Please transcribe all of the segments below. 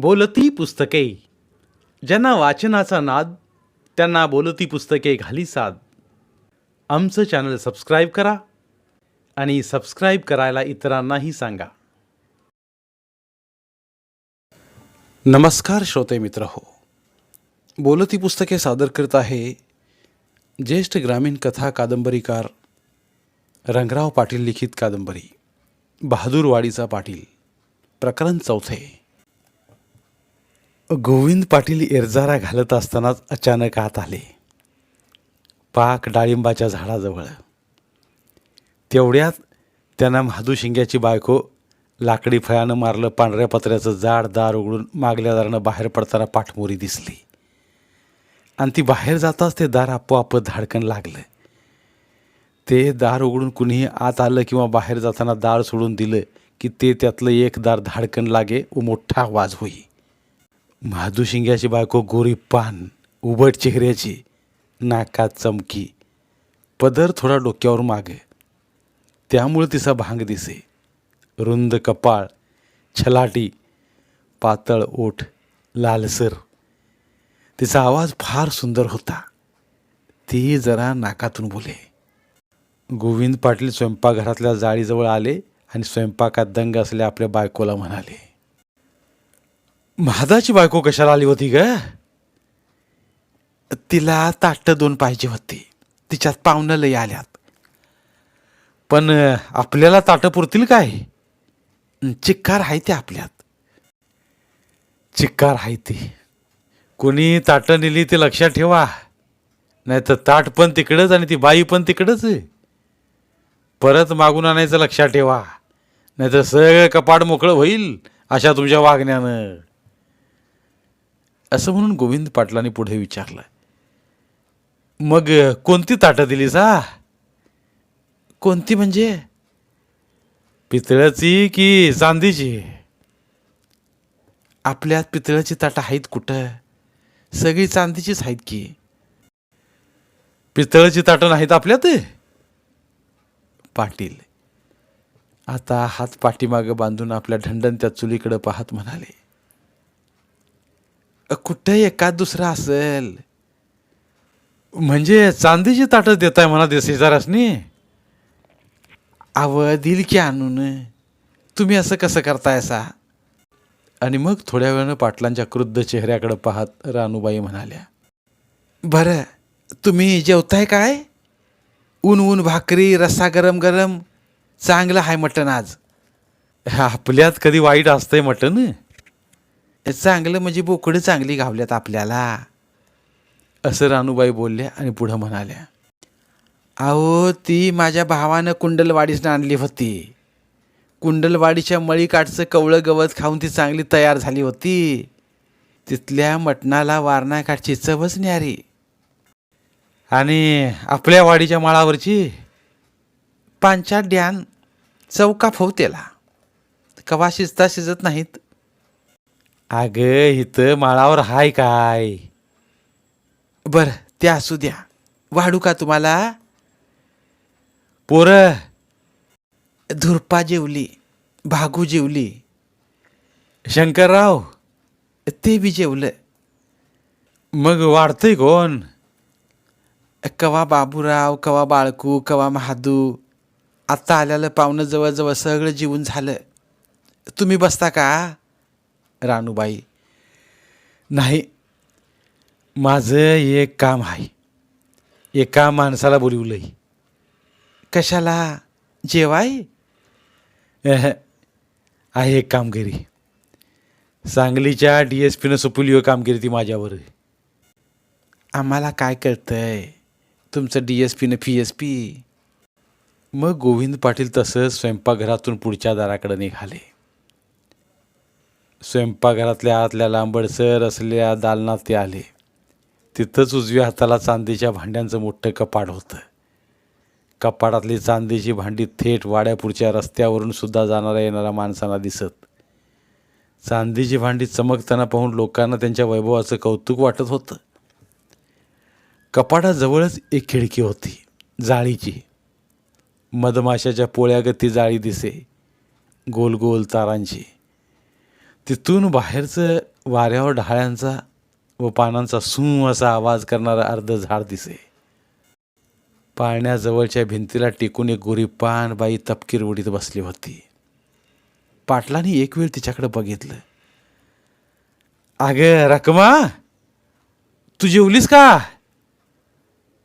बोलती पुस्तके. ज्यांना वाचनाचा नाद त्यांना बोलती पुस्तके घाली साद. आमचं चॅनल सबस्क्राईब करा आणि सबस्क्राईब करायला इतरांनाही सांगा. नमस्कार श्रोते मित्र हो. बोलती पुस्तके सादर करत आहे ज्येष्ठ ग्रामीण कथा कादंबरीकार रंगराव पाटील लिखित कादंबरी बहादूरवाडीचा पाटील प्रकरण चौथे. गोविंद पाटील एरजारा घालत असतानाच अचानक आत आले. पाक डाळिंबाच्या झाडाजवळ. तेवढ्यात त्यांना महादू शिंग्याची बायको लाकडी फळ्यानं मारलं पांढऱ्या पत्र्याचं जाड दार उघडून मागल्या दारानं बाहेर पडताना पाठमोरी दिसली. आणि ती बाहेर जाताच ते दार आपोआप धाडकन लागलं. ते दार उघडून कुणीही आत आलं किंवा बाहेर जाताना दार सोडून दिलं की ते त्यातलं एक दार धाडकन लागे व मोठा आवाज होई. माधुशिंग्याची बायको गोरी पान उबट चेहऱ्याची नाकात चमकी. पदर थोडा डोक्यावर मागे. त्यामुळे तिचा भांग दिसे. रुंद कपाळ छलाटी पातळ ओठ लालसर तिचा आवाज फार सुंदर होता. ती जरा नाकातून बोले. गोविंद पाटील स्वयंपाकघरातल्या जाळीजवळ आले आणि स्वयंपाकात दंग असल्या आपल्या बायकोला म्हणाले महादाची बायको कशाला आली होती ग? तिला ताट दोन पाहिजे होती. तिच्यात पाहुणं लई आल्यात. पण आपल्याला ताटं पुरतील काय? चिक्कार आहे ते आपल्यात. चिक्कार आहे ते. कोणी ताटं नेली ते लक्षात ठेवा. नाही तर ताट पण तिकडंच आणि ती बाई पण तिकडंच परत मागून आणायचं लक्षात ठेवा. नाही तर सगळं कपाट मोकळं होईल अशा तुमच्या वागण्यानं. असं म्हणून गोविंद पाटलांनी पुढे विचारलं. मग कोणती ताटं दिली जा कोणती म्हणजे? पितळाची की चांदीची? आपल्यात पितळाची ताटं आहेत कुठं? सगळी चांदीचीच आहेत की. पितळाची ताटं नाहीत आपल्यात? पाटील. आता हात पाठीमागं बांधून आपल्या ढंढन चुलीकडे पाहत म्हणाले. "अ, कुठं दुसरा असेल. म्हणजे चांदीची ताटं देताय म्हणा ते शेजारासनी अव दिल की आणून. तुम्ही असं कसं करताय सा? आणि मग थोड्या वेळानं पाटलांच्या क्रुद्ध चेहऱ्याकडे पाहत रानूबाई म्हणाल्या बरं तुम्ही जेवताय काय? ऊन ऊन भाकरी रस्सा गरम गरम. चांगलं आहे मटण आज. आपल्यात कधी वाईट असतंय मटण? चांगलं म्हणजे बोकडं चांगली गावल्यात आपल्याला. असं रानूबाई बोलल्या आणि पुढं म्हणाल्या अहो ती माझ्या भावानं कुंडलवाडीसनं आणली होती. कुंडलवाडीच्या मळीकाठचं कवळं गवत खाऊन ती चांगली तयार झाली होती. तिथल्या मटणाला वारणाकाठची चवच न्यारी. आणि आपल्या वाडीच्या माळावरची पांचा ड्यान चौका फवतेला कवा शिजता शिजत नाहीत. अगं इथं माळावर हाय काय? बरं ते असू द्या. वाढू का तुम्हाला? पोरं. धुरपा जेवली भागू जेवली. शंकरराव. ते बी जेवलं. मग वाढतंय कोण? कवा बाबूराव कवा बाळकू कवा महादू. आत्ता आल्याला पाहुणं जवळजवळ सगळं जीवन झालं. तुम्ही बसता का? रानूबाई नाही माझं एक काम आहे. एका माणसाला बोलवलंय. कशाला? जेवाय? आहे एक कामगिरी. सांगलीच्या डी एस पीनं सुपुलिओ हो कामगिरी ती माझ्यावर. आम्हाला काय कळतंय? तुमचं डी एस पीनं पी एस पी. मग गोविंद पाटील तसंच स्वयंपाकघरातून पुढच्या दाराकडे निघाले. स्वयंपाकघरातल्या आतल्या लांबडसर असलेल्या दालनात ते आले. तिथंच उजव्या हाताला चांदीच्या भांड्यांचं मोठं कपाट होतं. कपाटातली चांदीची भांडी थेट वाड्यापुढच्या रस्त्यावरून सुद्धा जाणाऱ्या येणाऱ्या माणसांना दिसत. चांदीची भांडी चमकताना पाहून लोकांना त्यांच्या वैभवाचं कौतुक वाटत होतं. कपाटाजवळच एक खिडकी होती जाळीची. मधमाशाच्या पोळ्यागत ती जाळी दिसे गोल गोल तारांची. तिथून बाहेरचं वाऱ्यावर ढाळ्यांचा व पानांचा सू असा आवाज करणारा अर्ध झाड दिसे. पाळण्याजवळच्या भिंतीला टेकून एक गोरी पान बाई तपकीर उडीत बसली होती. पाटलांनी एक वेळ तिच्याकडे बघितलं. अगं रकमा तू जेवलीस का?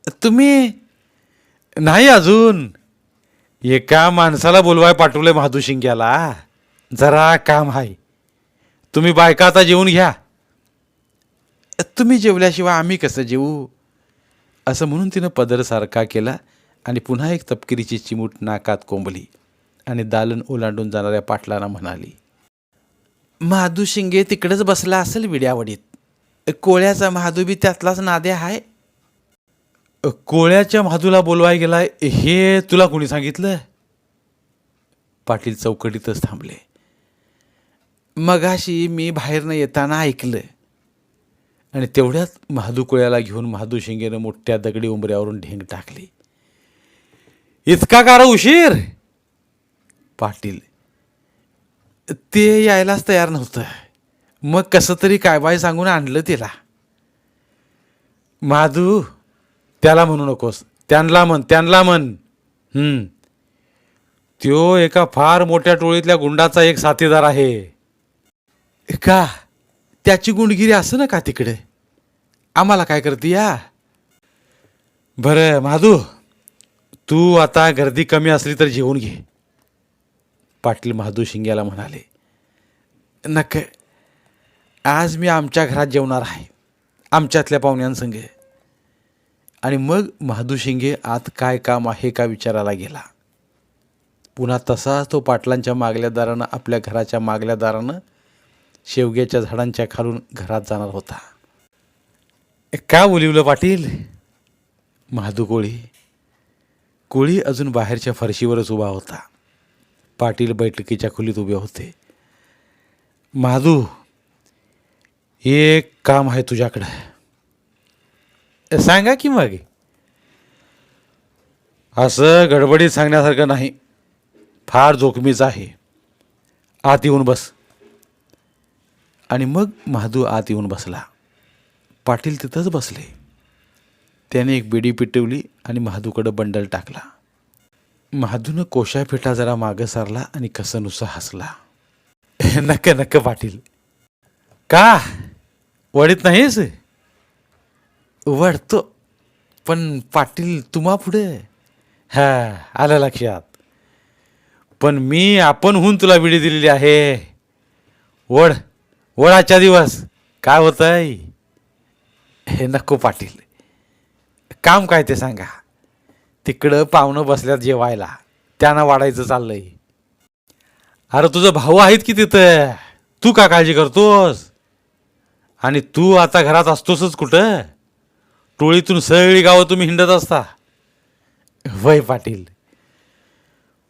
तुम्ही नाही अजून. एका माणसाला बोलवाय पाठवलंय महादू शिंग्याला जरा काम आहे तुम्ही बायका आता जेवून घ्या. तुम्ही जेवल्याशिवाय आम्ही कसं जेवू असं म्हणून तिनं पदर सारखा केला आणि पुन्हा एक तपकिरीची चिमूट नाकात कोंबली आणि दालन ओलांडून जाणाऱ्या पाटलांना म्हणाली महादू शिंगे तिकडेच बसला असेल विड्यावडीत. कोळ्याचा महादू बी त्यातलाच नादे आहे कोळ्याच्या महादूला बोलवाय गेलाय हे तुला कोणी सांगितलं? पाटील चौकटीतच थांबले. मगाशी मी बाहेरनं येताना ऐकलं. आणि तेवढ्यात महादुकुळ्याला घेऊन महादू शिंगेनं मोठ्या दगडी उंबऱ्यावरून ढेंग टाकली. इतका कार उशीर! पाटील ते यायलाच तयार नव्हतं. मग कसं तरी काय बाय सांगून आणलं तिला. माधू त्याला म्हणू नकोस. त्यांना म्हण त्यांना म्हण. त्यो एका फार मोठ्या टोळीतल्या गुंडाचा एक साथीदार आहे. का? त्याची गुंडगिरी असं ना का तिकडे? आम्हाला काय करते या? बरं माधू तू आता गर्दी कमी असली तर जेवून घे. पाटील महादू शिंग्याला म्हणाले नक आज मी आमच्या घरात जेवणार आहे आमच्यातल्या पाहुण्यांसंगे. आणि मग महादू शिंगे आत काय काम आहे का विचारायला गेला. पुन्हा तसाच तो पाटलांच्या मागल्या दारानं आपल्या घराच्या मागल्या दारानं शेवग्याच्या झाडांच्या खालून घरात जाणार होता. का बोलिवलं पाटील? महादू कोळी. कोळी अजून बाहेरच्या फरशीवरच उभा होता. पाटील बैठकीच्या खोलीत उभे होते. महादू एक काम आहे तुझ्याकडं. सांगा की मग. असं गडबडीत सांगण्यासारखं नाही. फार जोखमीचं आहे. आत येऊन बस. आणि मग महादू आत येऊन बसला. पाटील तिथंच बसले. त्याने एक बिडी पिटवली आणि महादूकडं बंडल टाकला. महादूनं कोशाफेटा जरा मागं सारला आणि कसं हसला. नक्क नक्क पाटील. का? वडीत नाहीस? वडतो पण पाटील तुम्हा पुढे? हा आलं लक्षात. पण मी आपणहून तुला विडी दिलेली आहे. वड वडाचा दिवस. काय होत आहे हे नको पाटील. काम काय ते सांगा. तिकडं पाहुणं बसल्यात जेवायला. त्यांना वाढायचं चाललंय. अरे तुझं भाऊ आहेत की तिथं? तू का काळजी करतोस? आणि तू आता घरात असतोसच कुठं? टोळीतून सगळी गावं तुम्ही हिंडत असता. वय पाटील.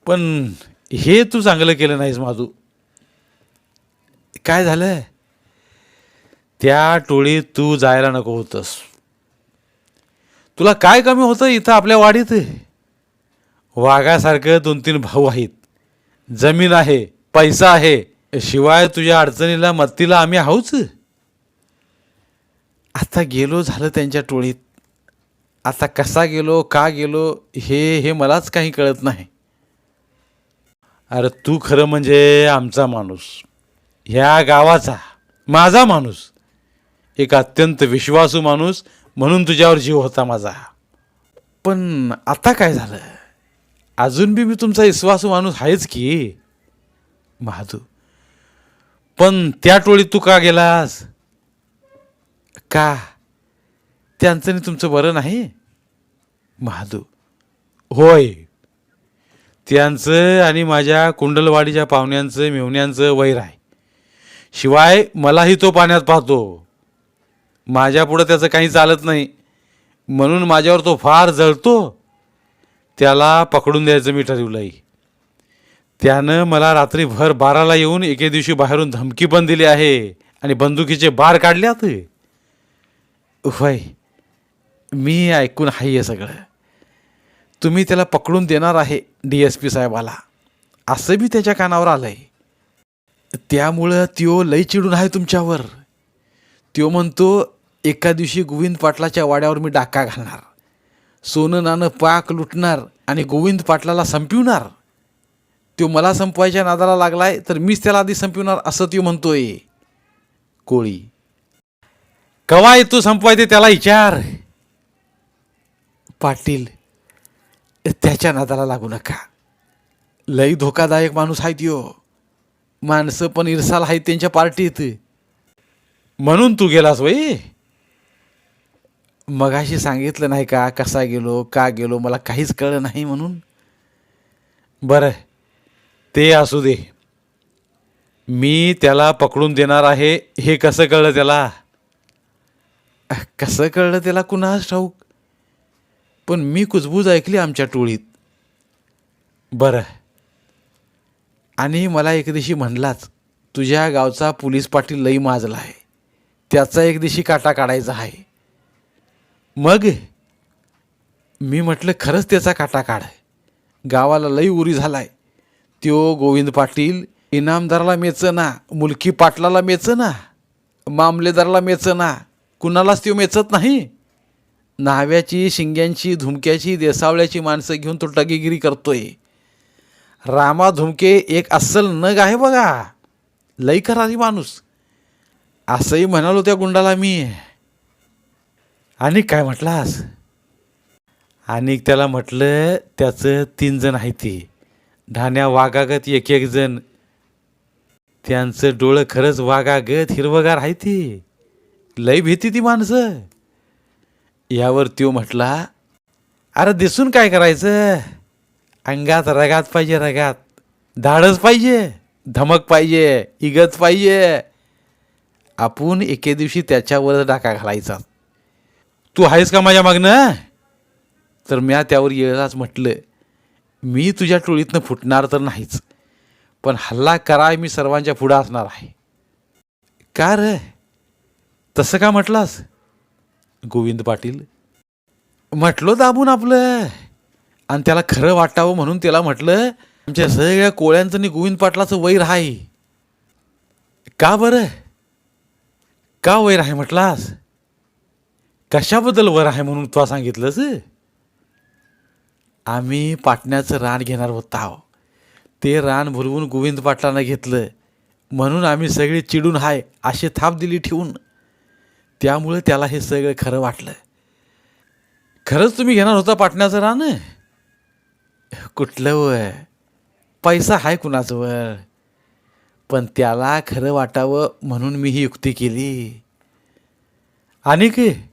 पण हे तू चांगलं केलं नाहीस माधू. काय झालं? त्या टोळीत तू जायला नको होतंस. तुला काय कमी होतं इथं आपल्या वाडीत? वाघासारखं दोन तीन भाऊ आहेत. जमीन आहे पैसा आहे शिवाय तुझ्या अडचणीला मत्तीला आम्ही आहोच. आता गेलो झालं त्यांच्या टोळीत. आता कसा गेलो का गेलो हे हे मलाच काही कळत नाही. अरे तू खरं म्हणजे आमचा माणूस. ह्या गावाचा माझा माणूस. एक अत्यंत विश्वासू माणूस म्हणून तुझ्यावर जीव होता माझा. पण आता काय झालं? अजून बी मी तुमचा विश्वासू माणूस आहेच की महादू. पण त्या टोळीत तू का गेलास? का? त्यांचं तुमचं बरं नाही? महादू. होय. त्यांचं आणि माझ्या कुंडलवाडीच्या पाहुण्यांचं मेवण्यांचं वैर आहे. शिवाय मलाही तो पाण्यात पाहतो. माझ्यापुढं त्याचं काही चालत नाही. म्हणून माझ्यावर तो फार जळतो त्याला पकडून द्यायचं मी ठरवलंही त्यानं मला रात्री भर बाराला येऊन एके दिवशी बाहेरून धमकी पण दिली आहे आणि बंदुकीचे बार काढल्यात. वय मी ऐकून आहे हे सगळं. तुम्ही त्याला पकडून देणार आहे डी एस पी साहेबाला. असं बी त्याच्या कानावर आलं आहे त्यामुळं त्यो लई चिडून आहे तुमच्यावर. त्यो म्हणतो एका दिवशी गोविंद पाटलाच्या वाड्यावर मी डाका घालणार. सोनं नाणं पाक लुटणार आणि गोविंद पाटलाला संपविणार. तो मला संपवायच्या नादाला लागलाय तर मीच त्याला आधी संपविणार असं त्यो म्हणतोय. कोळी. कवा येतो संपवायचे त्याला विचार. पाटील त्याच्या नादाला लागू नका. लई धोकादायक माणूस आहे त्यो. माणसं पण इरसाल आहेत त्यांच्या पार्टीत. म्हणून तू गेलास वय? मगाशी सांगितलं नाही का कसा गेलो का गेलो मला काहीच कळलं नाही म्हणून? बरं ते असू दे. मी त्याला पकडून देणार आहे हे कसं कळलं त्याला? कसं कळलं त्याला कुणाच ठाऊक? पण मी कुजबूज ऐकली आमच्या टोळीत. बरं. आणि मला एक दिवशी म्हणलाच तुझ्या गावचा पोलीस पाटील लई माजला आहे. त्याचा एक दिवशी काटा काढायचा आहे. मग? मी म्हटलं खरंच त्याचा काटा काढ गावाला लई उरी झालाय. त्यो गोविंद पाटील इनामदाराला मेचना मुलकी पाटलाला मेचना मामलेदाराला मेचना कुणालाच त्यो मेचत नाही. न्हाव्याची शिंग्यांची धुमक्याची देसावळ्याची माणसं घेऊन तो टगीगिरी करतोय. रामा धुमके एक अस्सल नग आहे बघा. लई करारी माणूस. असंही म्हणालो त्या गुंडाला मी. आणि काय म्हटलास? आणि त्याला म्हटलं त्याचं तीन जण आहे ते. ढाण्या वाघागत एक एक जण. त्यांचं डोळं खरंच वाघागत हिरवगार आहे ती. लई भीती ती माणसं. यावर त्यो म्हटला अरे दिसून काय करायचं? अंगात रगात पाहिजे रगात. धाडस पाहिजे धमक पाहिजे इगत पाहिजे. आपण एके दिवशी त्याच्यावर डाका घालायचा. तू आहेस का माझ्या मागनं? तर म्या त्यावर येळाच म्हटलं मी तुझ्या टोळीतनं फुटणार तर नाहीच पण हल्ला कराय मी सर्वांच्या पुढं असणार आहे. का र? तसं का म्हटलास? गोविंद पाटील म्हटलो दाबून आपलं. आणि त्याला खरं वाटावं म्हणून त्याला म्हटलं आमच्या सगळ्या कोळ्यांचं आणि गोविंद पाटलाचं वैर आहे. का बरं? का वैर आहे म्हटलास? कशाबद्दल वर आहे म्हणून तुला सांगितलंस? आम्ही पाटण्याचं रान घेणार होतो हो. ते रान भरवून गोविंद पाटलानं घेतलं. म्हणून आम्ही सगळे चिडून हाय अशी थाप दिली ठेवून. त्यामुळे त्याला हे सगळं खरं वाटलं. खरंच तुम्ही घेणार होता पाटण्याचं रान? कुठलं व पैसा आहे कुणाचंवर पण त्याला खरं वाटावं म्हणून मी ही युक्ती केली. आणि की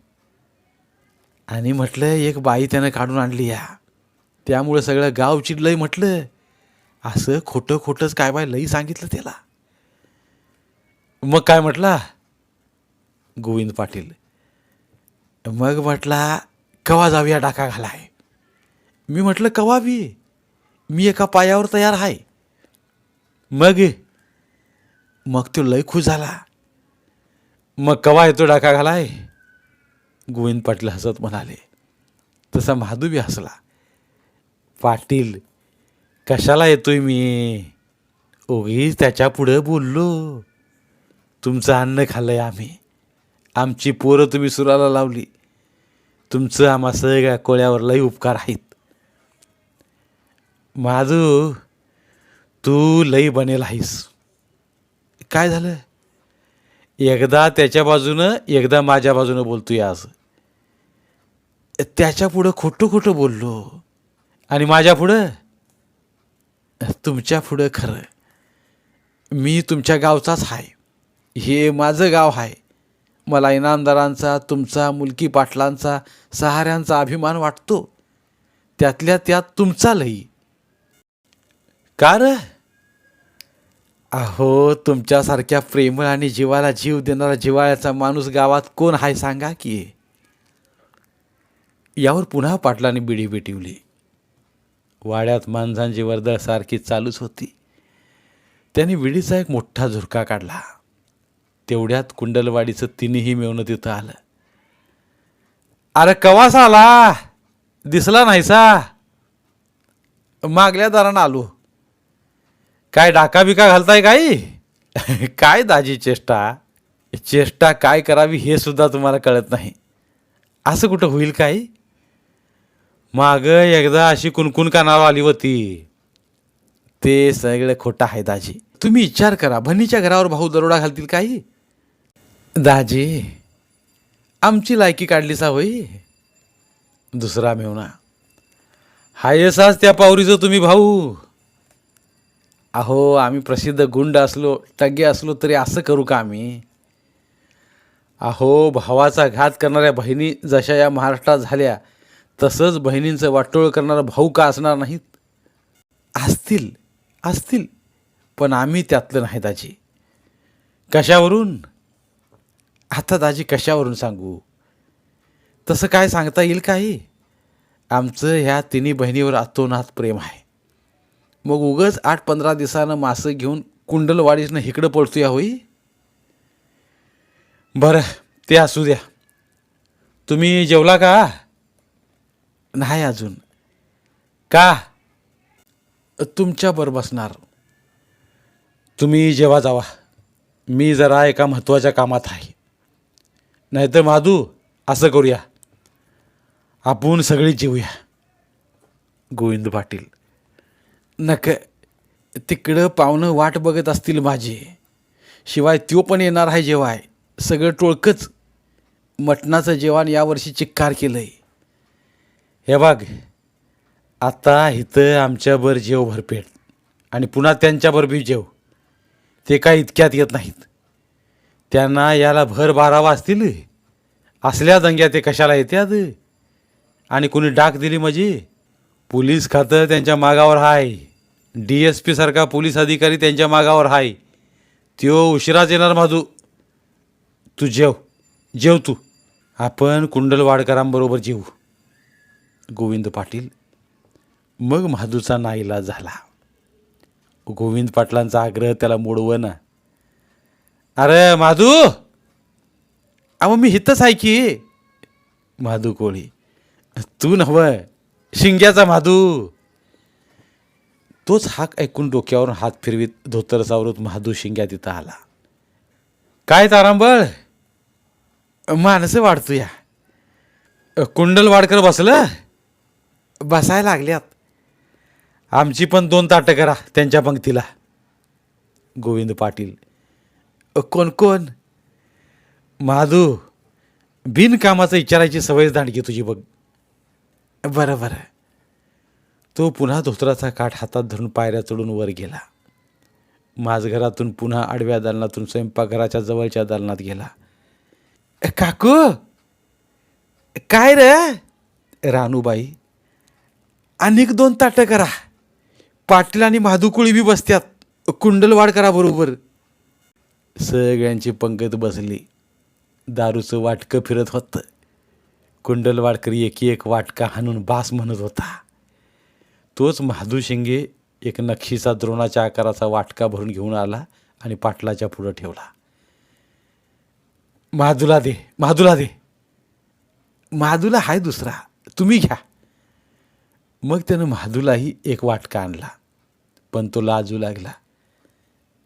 आणि म्हटलं एक बाई त्यानं काढून आणली या. त्यामुळं सगळं गाव चिडलंय म्हटलं. असं खोटं खोटंच काय बाय लई सांगितलं त्याला. मग काय म्हटला? गोविंद पाटील. मग म्हटला कवा जाऊया डाका घालाय? मी म्हटलं कवा बी? मी एका पायावर तयार आहे मग? मग तो लय खुश झाला. मग कवा येतो डाका घालाय? गोविंद पाटील हसत म्हणाले तसा माधुबी हसला. पाटील कशाला येतोय मी? ओगीच त्याच्या पुढं बोललो. तुमचं अन्न खाल्लंय आम्ही. आमची पोरं तुम्ही सुराला लावली. तुमचं आम्हा सगळ्या कोळ्यावर लई उपकार आहेत. माधू तू लई बनेल आहेस. काय झालं? एकदा त्याच्या बाजूनं एकदा माझ्या बाजूनं बोलतोय आज. त्याच्या पुढं खोटं खोटं बोललो. आणि माझ्या पुढं तुमच्या पुढं खरं. मी तुमच्या गावचाच आहे हे माझं गाव आहे मला इनामदारांचा तुमचा मुलकी पाटलांचा सहाऱ्यांचा अभिमान वाटतो. त्यातल्या त्यात तुमचा लई. का र? अहो तुमच्यासारख्या प्रेमळ आणि जीवाला जीव देणारा जिवाळ्याचा माणूस गावात कोण आहे सांगा की? यावर पुन्हा पाटलाने बिडी पेटिवली. वाड्यात माणसांची वर्दळ सारखी चालूच होती. त्याने विडीचा एक मोठा झुरका काढला. तेवढ्यात कुंडलवाडीचं तिन्ही मिळवणं तिथं आलं. अरे कवासा आला? दिसला नाहीसा? मागल्या दारानं आलो. काय डाका बिका घालताय काही? काय दाजी चेष्टा? चेष्टा काय करावी हे सुद्धा तुम्हाला कळत नाही. असं कुठं होईल काही? माग एकदा अशी कुणकुण कानावर आली होती. ते सगळं खोटं आहे दाजी. तुम्ही विचार करा बहिणीच्या घरावर भाऊ दरोडा घालतील काही? दाजी आमची लायकी काढली सा होई. दुसरा मेवणा हायसाच त्या पावरीचं तुम्ही भाऊ. अहो आम्ही प्रसिद्ध गुंड असलो टगे असलो तरी असं करू का आम्ही? अहो भावाचा घात करणाऱ्या बहिणी जशा या महाराष्ट्रात झाल्या तसंच बहिणींचं वाटोळ करणारा भाऊ का असणार नाहीत असतील असतील पण आम्ही त्यातलं नाही दाजी. कशावरून? आता दाजी कशावरून सांगू? तसं काय सांगता येईल काही? आमचं ह्या तिन्ही बहिणीवर अतोनात प्रेम आहे. मग उगच आठ पंधरा दिवसानं मासं घेऊन कुंडलवाडीसनं इकडं पळतोया होई? बरं ते असू द्या. तुम्ही जेवला का? नाही अजून. का? तुमच्यावर बसणार. तुम्ही जेव्हा जावा. मी जरा एका महत्त्वाच्या कामात आहे. नाहीतर माधू असं करूया. आपण सगळी जेवूया गोविंद पाटील. नक तिकडं पाहुणं वाट बघत असतील माझे. शिवाय त्यो पण येणार आहे जेवाय. सगळं टोळकंच. मटणाचं जेवण यावर्षी चिक्कार केलं आहे हे बघ आता इथं आमच्यावर जेव भरपेट आणि पुन्हा त्यांच्यावर बी जेव. ते काय इतक्यात येत नाहीत. त्यांना याला भर बारावा असतील. असल्या दंग्या ते कशाला येत्यात? आणि कुणी डाक दिली म्हणजे? पोलीस खातं त्यांच्या मागावर हाय. डी एस पी सारखा पोलीस अधिकारी त्यांच्या मागावर हाय. त्यो उशिराच येणार माधू तू जेव. जेव तू. आपण कुंडलवाडकरांबरोबर जेवू गोविंद पाटील मग महादूचा नाईला झाला. गोविंद पाटलांचा आग्रह त्याला मोडवं ना अरे माधू! अहो मी हितच आहे की. माधू कोळी तू नव शिंग्याचा माधू. तोच हाक ऐकून डोक्यावरून हात फिरवीत धोतर सावरत महादू शिंग्या तिथं आला. काय तारांबळ? माणसं वाढतो या कुंडल वाडकर बसलं? बसायला लागल्यात. आमची पण दोन ताटं करा त्यांच्या पंक्तीला. गोविंद पाटील कोण कोण? माधू बिनकामाचं विचारायची सवयच दांडगी तुझी बघ. बरं बरं. तो पुन्हा धोत्राचा काठ हातात धरून पायऱ्या चढून वर गेला. माझघरातून पुन्हा आडव्या दालनातून स्वयंपाकघराच्या जवळच्या दालनात गेला. काकू? काय रे? रानूबाई अनेक दोन ताटं करा. पाटील आणि महादुकुळी बी बसत्यात. कुंडलवाड करा बरोबर. सगळ्यांची पंगत बसली. दारूचं वाटकं फिरत होतं. कुंडलवाडकर एकी एक वाटका हाणून बास म्हणत होता. तोच महादू शिंगे एक नक्षीचा द्रोणाच्या आकाराचा वाटका भरून घेऊन आला आणि पाटलाच्या पुढं ठेवला. महादूला दे महादूला दे. महादूला हाय दुसरा. तुम्ही घ्या. मग त्यानं महादूलाही एक वाटका आणला पण तो लाजू लागला.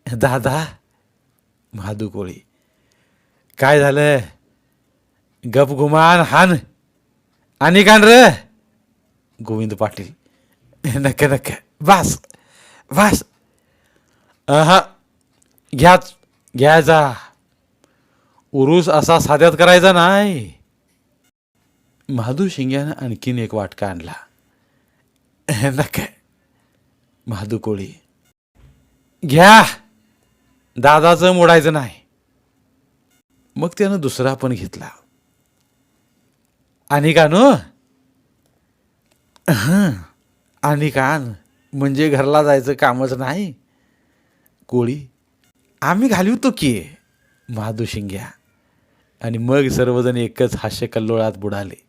दादा महादू कोळी काय झालं? गप गुमान हान आणि कान र. गोविंद पाटील नक्क नक्क वास वास. हा घ्याच घ्यायचा उरूस असा साध्यात करायचा नाही. महादू शिंग्यानं आणखीन एक वाटका आणला. नक्क महादू कोळी. घ्या. दादाचं मोडायचं नाही. मग त्यानं दुसरा पण घेतला. आणि कानो हं. आणि कान म्हणजे घरला जायचं कामच नाही. कोळी आम्ही घालवतो की. महादू शिंग्या आणि मग सर्वजण एकच हास्य कल्लोळात बुडाले.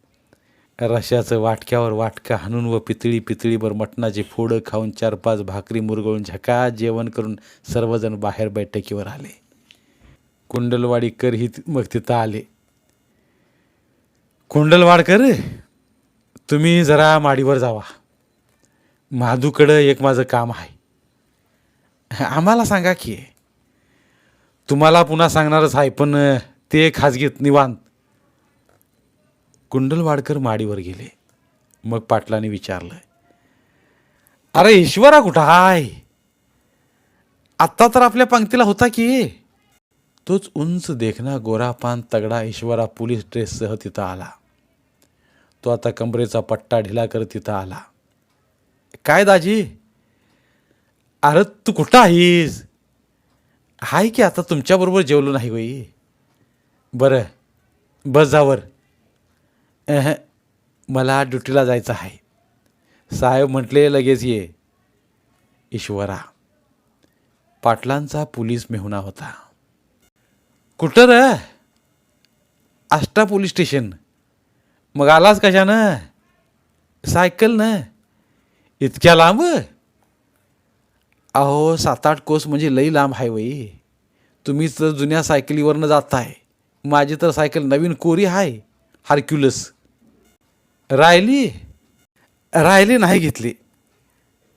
रश्याचं वाटक्यावर वाटका हाणून व पितळी पितळीभर मटणाचे फोडं खाऊन चार पाच भाकरी मुरगळून झका जेवण करून सर्वजण बाहेर बैठकीवर आले. कुंडलवाडीकर ही मग तिथं आले. कुंडलवाडकर तुम्ही जरा माडीवर जावा. माधूकडं एक माझं काम आहे. आम्हाला सांगा की तुम्हाला पुन्हा सांगणारच आहे पण ते खाजगीत निवांत. कुंडलवाडकर माडीवर गेले. मग पाटलाने विचारलं अरे ईश्वरा कुठं हाय? आत्ता तर आपल्या पंक्तीला होता की? तोच उंच देखना गोरापान तगडा ईश्वरा पोलीस ड्रेससह तिथं आला. तो आता कमरेचा पट्टा ढिला करत तिथं आला. काय दाजी? अरे तू कुठं आहेस? हाय की आता तुमच्याबरोबर जेवलो नाही बाई बरं बस जावर एह मला ड्युटीला जायचं आहे. साहेब म्हटले लगेच ये. ईश्वरा पाटलांचा पोलीस मेहुणा होता. कुठं र? Ashta police station. मग आलास कशानं? सायकल ना. इतक्या लांब? अहो सात आठ कोस म्हणजे लई लांब आहे वई. तुम्ही तर जुन्या सायकलीवरनं जाताय. माझी तर सायकल नवीन कोरी आहे हार्क्युलस. राहिली? राहिली नाही घेतली.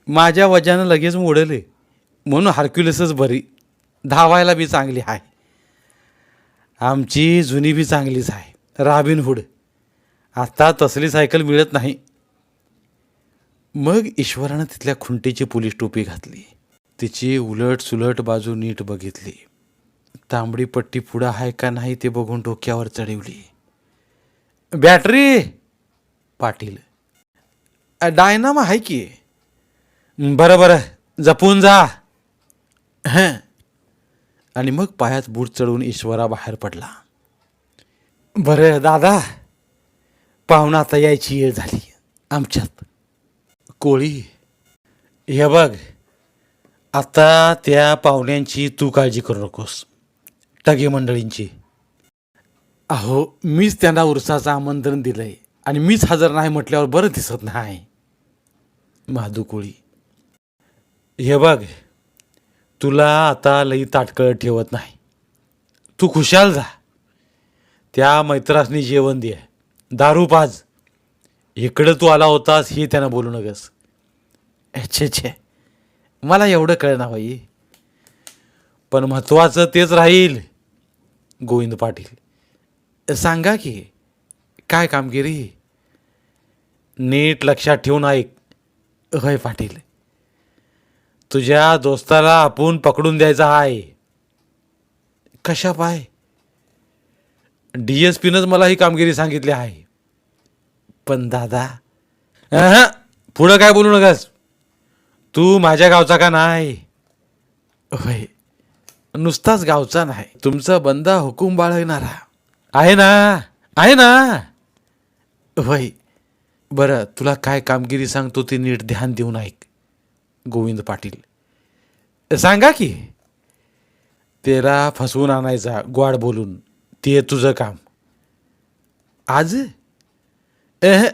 माझ्या वजानं लगेच मोडले. म्हणून हार्क्युलसच बरी. धावायला बी चांगली आहे आमची जुनी बी चांगलीच आहे राबिनहूड आता तसली सायकल मिळत नाही. मग ईश्वरानं तिथल्या खुंटीची पोलीस टोपी घातली. तिची उलट सुलट बाजू नीट बघितली. तांबडी पट्टी पुढं आहे का नाही ते बघून डोक्यावर चढवली. बॅटरी! पाटील. डायनाम आहे की? बरं बरं. जपून जा. हं. आणि मग पायात बूट चढवून ईश्वरा बाहेर पडला. बरं दादा. पाहुणा आता यायची वेळ झाली. आमच्यात. कोळी. हे बघ. आता त्या पाहुण्यांची तू काळजी करू नकोस. टगे मंडळींची. अहो मीच त्यांना उरसाचं आमंत्रण दिलंय. आणि मीच हजर नाही म्हटल्यावर बरं दिसत नाही. महादू हे बघ तुला आता लई ताटकळ ठेवत नाही. तू खुशाल जा. त्या मैत्रासनी जेवण दे. दारू पाज. इकडं तू आला होतास हे त्यानं बोलू नकस छे छे. मला एवढं कळना बाई. पण महत्त्वाचं तेच राहील गोविंद पाटील. सांगा की काय कामगिरी? नीट लक्षात ठेवून ऐक होय पाटील. तुझ्या दोस्ताला आपण पकडून द्यायचा आहे. कशा पाय? डी एस पीनंच मला ही कामगिरी सांगितली आहे. पण दादा पुढं काय बोलू नकास तू माझ्या गावचा का नाही? होय नुसताच गावचा नाही. तुमचा बंदा हुकूम बाळगणारा. आहे ना? आहे ना? वय. बरं तुला काय कामगिरी सांगतो ते नीट ध्यान देऊन ऐक. गोविंद पाटील. सांगा की. तेरा फसवून आणायचा ग्वाड बोलून. ते तुझं काम. आज? एह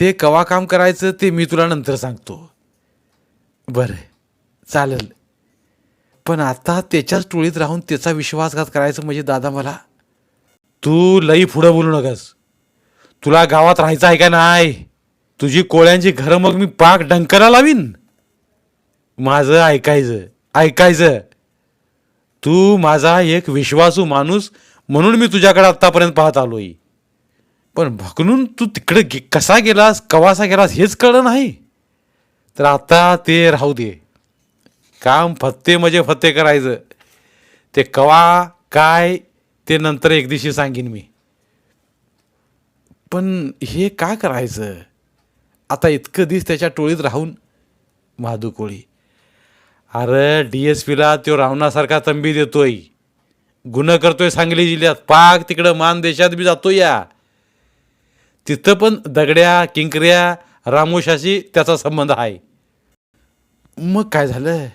ते कवा काम करायचं ते मी तुला नंतर सांगतो. बरं चालेल. पण आता त्याच्याच टोळीत राहून त्याचा विश्वासघात करायचं म्हणजे दादा मला. तू लई पुढं बोलू नकस तुला गावात राहायचं आहे का नाही? तुझी कोळ्यांची घरं मग मी पाक डंकरा लावीन. माझं ऐकायचं ऐकायचं. तू माझा एक विश्वासू माणूस म्हणून मी तुझ्याकडे आत्तापर्यंत पाहत आलोय. पण भकनून तू तिकडे गे कसा गेलास कवासा गेलास हेच कळलं नाही. तर आता ते राहू दे. काम फत्ते म्हणजे फत्ते करायचं. ते कवा काय ते नंतर एक दिवशी सांगीन मी. पण हे का करायचं? आता इतकं दिस त्याच्या टोळीत राहून महादू कोळी. अरे डी एस पीला तो रावणासारखा तंबी देतोय. गुन्हा करतोय सांगली जिल्ह्यात. पाक तिकडं मान देशात बी जातोय या. तिथं पण दगड्या किंकऱ्या रामोशाशी त्याचा संबंध आहे. मग काय झालं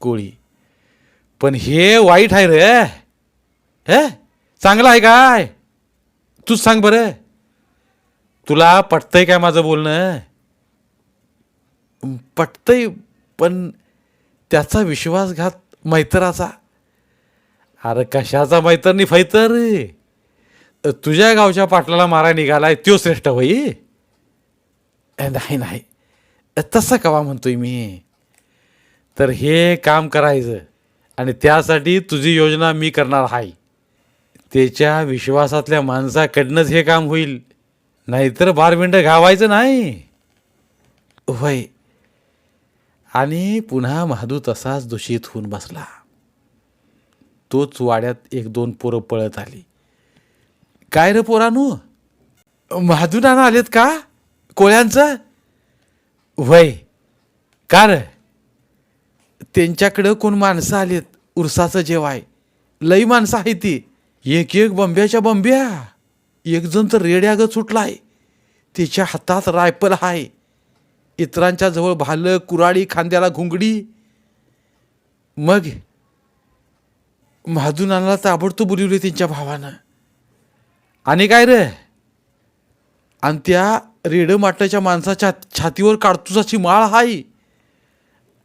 कोळी? पण हे वाईट आहे रे. हे? चांगलं आहे काय? तूच सांग बरं. तुला पटतंय काय माझं बोलणं? पटतंय पण त्याचा विश्वासघात मैत्राचा. अरे कशाचा मैत्रनी फैतर? तुझ्या गावच्या पाटलाला मारा निघालाय तो श्रेष्ठ होई. नाही नाही. तसं कवा म्हणतोय मी? तर हे काम करायचं आणि त्यासाठी तुझी योजना मी करणार आहे त्याच्या विश्वासातल्या माणसाकडनंच हे काम होईल. नाहीतर बारविंड घावायचं नाही. होय. आणि पुन्हा महादू तसाच दूषित होऊन बसला. तोच वाड्यात एक दोन पोरं पळत आली. काय रे पोरानू? महादू नाना आलेत का? कोळ्यांचं? वय का र? त्यांच्याकडं कोण माणसं आलेत? उरसाचं जेवाय. लई माणसं आहे ती. एक एक बंब्याच्या बंब्या. एकजण तर तर सुटला सुटलाय त्याच्या हातात रायफल आहे. इतरांच्या जवळ भालं कुराळी खांद्याला घुंगडी. मग महादुनाला ताबडतोब बोलिवले त्यांच्या भावानं. आणि काय रे? आणि त्या रेड माटाच्या माणसाच्या छातीवर काडतुसाची माळ हाय.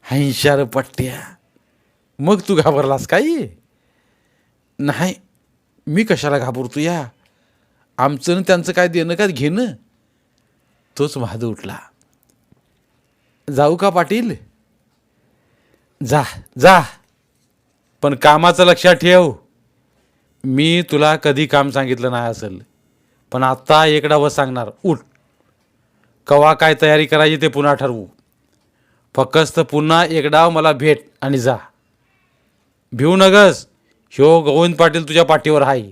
हैंशार पट्ट्या. मग तू घाबरलास काही? नाही मी कशाला घाबरतो या? आमचं त्यांचं काय देणं काय घेणं? तोच महादू उठला. जाऊ का पाटील? जा जा. पण कामाचं लक्षात ठेव. मी तुला कधी काम सांगितलं नाही असेल. पण आत्ता एक व सांगणार. उठ. कवा काय तयारी करायची ते पुन्हा ठरवू. फक्त पुन्हा एकडाव मला भेट आणि जा. भिऊ नगस. ह्यो गोविंद पाटील तुझ्या पाठीवर आहे.